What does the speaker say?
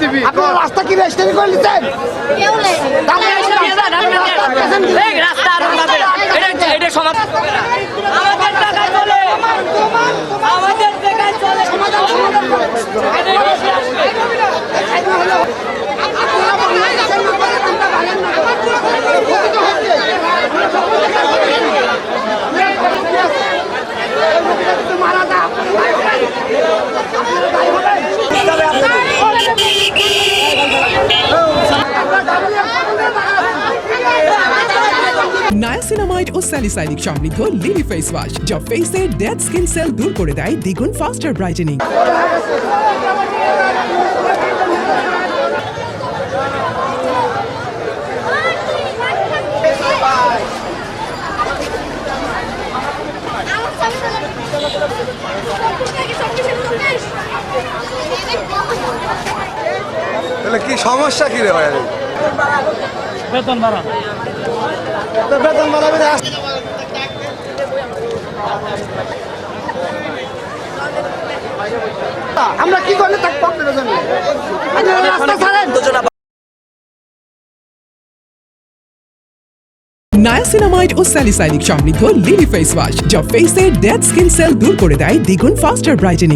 দিবি আপনার রাস্তা কি রেজিস্ট্রি করে নিচ্ছেন নায়াসিনামাইড ও স্যালিসাইলিক সমৃদ্ধ লিলি ফেস ওয়াশ যা ফেসের ডেড স্কিন সেল দূর করে দেয় দ্বিগুণ ফাস্টার ব্রাইটেনিং তাহলে কি সমস্যা কি রে ভাই? বেতন বাড়া। বেতন বাড়াবি আমরা কি করলে তাকে জন্য আপনারা রাস্তা ছাড়েন। নায়াসিনামাইড ও স্যালিসাইলিক সমৃদ্ধ লিলি ফেস ওয়াশ যা ফেসের ডেড স্কিন সেল দূর করে দেয় দ্বিগুণ ফাস্টার ব্রাইটেনিং